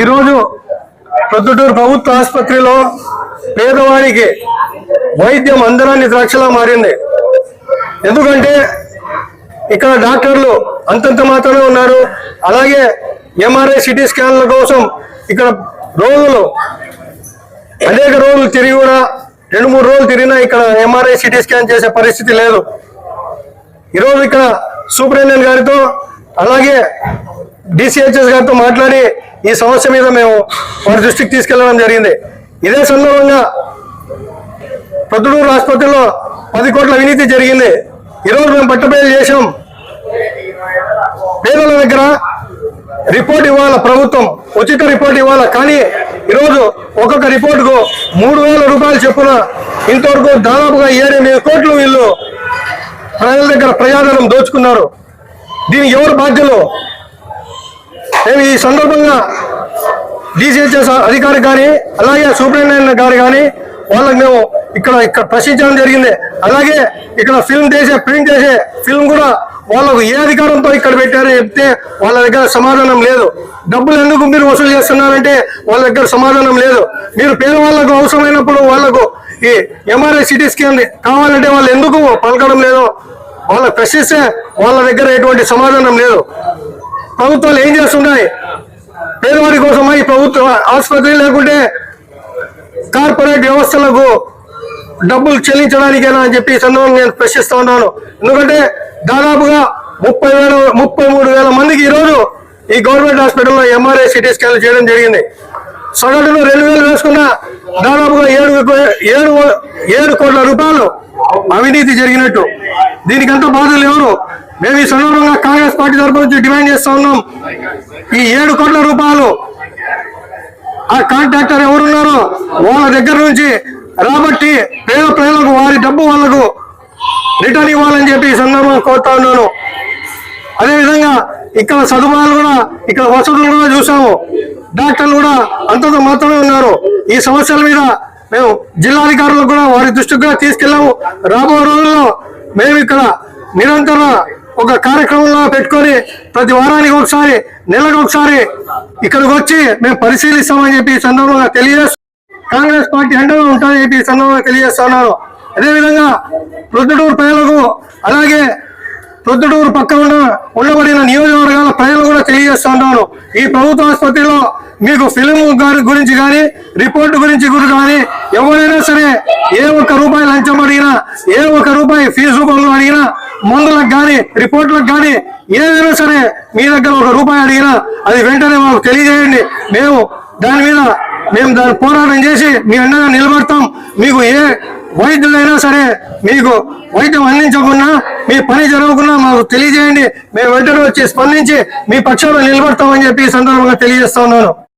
ఈరోజు ప్రొద్దుటూరు ప్రభుత్వ ఆసుపత్రిలో పేదవాడికి వైద్యం అందరాన్ని ద్రాక్షలా మారింది. ఎందుకంటే ఇక్కడ డాక్టర్లు అంతంత మాత్రమే ఉన్నారు. అలాగే ఎంఆర్ఐ సిటీ స్కాన్ల కోసం ఇక్కడ రోజులు అనేక రోజులు తిరిగి కూడా రెండు మూడు రోజులు తిరిగినా ఇక్కడ ఎంఆర్ఐ సిటీ స్కాన్ చేసే పరిస్థితి లేదు. ఈరోజు ఇక్కడ సూపరింటెండెంట్ గారితో అలాగే డిసిహెచ్ఎస్ గారితో మాట్లాడి ఈ సమస్య మీద మేము వారి దృష్టికి తీసుకెళ్ళడం జరిగింది. ఇదే సందర్భంగా ప్రొద్దుటూరు ఆసుపత్రిలో పది కోట్ల అవినీతి జరిగింది. ఈరోజు మేము పట్టబయలు చేశాం. పేదల దగ్గర రిపోర్ట్ ఇవ్వాలా ప్రభుత్వం ఉచిత రిపోర్ట్ ఇవ్వాలా. కానీ ఈరోజు ఒక్కొక్క రిపోర్టుకు మూడు వేల రూపాయలు చెప్పున ఇంతవరకు దాదాపుగా ఏడెనిమిది కోట్లు వీళ్ళు ప్రజల దగ్గర ప్రజాధనం దోచుకున్నారు. దీనికి ఎవరు బాధ్యులు? మేము ఈ సందర్భంగా డిసిహెచ్ఎస్ అధికారి కానీ అలాగే సూపరింటెండెంట్ గారు కానీ వాళ్ళకి మేము ఇక్కడ ఇక్కడ ప్రశ్నించడం జరిగింది. అలాగే ఇక్కడ ఫిల్మ్ చేసే ప్రింట్ చేసే ఫిల్మ్ కూడా వాళ్ళకు ఏ అధికారంతో ఇక్కడ పెట్టారో చెప్తే వాళ్ళ దగ్గర సమాధానం లేదు. డబ్బులు ఎందుకు మీరు వసూలు చేస్తున్నారంటే వాళ్ళ దగ్గర సమాధానం లేదు. మీరు పేదవాళ్ళకు అవసరమైనప్పుడు వాళ్ళకు ఈ ఎంఆర్ఐ సిటీ స్కాన్ కావాలంటే వాళ్ళు ఎందుకు పలకడం లేదు? వాళ్ళ ప్రశ్నిస్తే వాళ్ళ దగ్గర ఎటువంటి సమాధానం లేదు. ప్రభుత్వాలు ఏం చేస్తున్నాయి? పేదవారి కోసమా? ఈ ప్రభుత్వ ఆసుపత్రి లేకుంటే కార్పొరేట్ వ్యవస్థలకు డబ్బులు చెల్లించడానికేనా అని చెప్పి ఈ సందర్భంగా నేను ప్రశ్నిస్తా ఉన్నాను. ఎందుకంటే దాదాపుగా ముప్పై వేల ముప్పై మూడు వేల మందికి ఈరోజు ఈ గవర్నమెంట్ హాస్పిటల్లో ఎంఆర్ఐ సిటీ స్కాన్ చేయడం జరిగింది. సగటును రెండు వేలు వేసుకున్న దాదాపుగా ఏడు ఏడు ఏడు కోట్ల రూపాయలు అవినీతి జరిగినట్టు. దీనికంతా బాధలు ఎవరు? మేము ఈ సందర్భంగా కాంగ్రెస్ పార్టీ తరపు నుంచి డిమాండ్ చేస్తా ఉన్నాం. ఈ ఏడు కోట్ల రూపాయలు ఆ కాంట్రాక్టర్ ఎవరున్నారో వాళ్ళ దగ్గర నుంచి రాబట్టి పేద ప్రజలకు వారి డబ్బు వాళ్ళకు రిటర్న్ ఇవ్వాలని చెప్పి ఈ సందర్భంగా కోరుతా ఉన్నాను. అదేవిధంగా ఇక్కడ సదుపాయాలు కూడా ఇక్కడ వసతులు కూడా చూసాము డాక్టర్లు కూడా అంతంత మాత్రమే ఉన్నారు. ఈ సమస్యల మీద మేము జిల్లాధికారులకు కూడా వారి దృష్టికి కూడా తీసుకెళ్ళాము. రాబో రోజుల్లో మేము ఇక్కడ నిరంతరం ఒక కార్యక్రమంలో పెట్టుకొని ప్రతి వారానికి ఒకసారి నెలకు ఒకసారి ఇక్కడికి వచ్చి మేము పరిశీలిస్తామని చెప్పి సందర్భంగా తెలియజేస్తూ కాంగ్రెస్ పార్టీ అండగా ఉంటుందని చెప్పి సందర్భంగా తెలియజేస్తున్నాను. అదేవిధంగా ప్రొద్దుటూరు ప్రజలకు అలాగే ప్రొద్దుటూరు పక్కన ఉండబడిన నియోజకవర్గాల ప్రజలు కూడా తెలియజేస్తున్నాను. ఈ ప్రభుత్వ ఆసుపత్రిలో మీకు ఫిలిం గారి గురించి కానీ రిపోర్ట్ గురించి గురి కానీ ఎవరైనా సరే ఏ ఒక్క రూపాయి లంచం అడిగినా ఏ ఒక్క రూపాయి ఫీజు రూపంలో అడిగినా మందులకు కానీ రిపోర్ట్లకు కానీ ఏదైనా సరే మీ దగ్గర ఒక రూపాయి అడిగినా అది వెంటనే మాకు తెలియజేయండి. మేము దాని మీద మేము దాని పోరాటం చేసి మీ అండగా నిలబడతాం. మీకు ఏ వైద్యులైనా సరే మీకు వైద్యం అందించకుండా మీ పని జరగకుండా మాకు తెలియజేయండి. మేము వెంటనే వచ్చి స్పందించి మీ పక్షాన నిలబడతామని చెప్పి ఈ సందర్భంగా తెలియజేస్తా ఉన్నాను.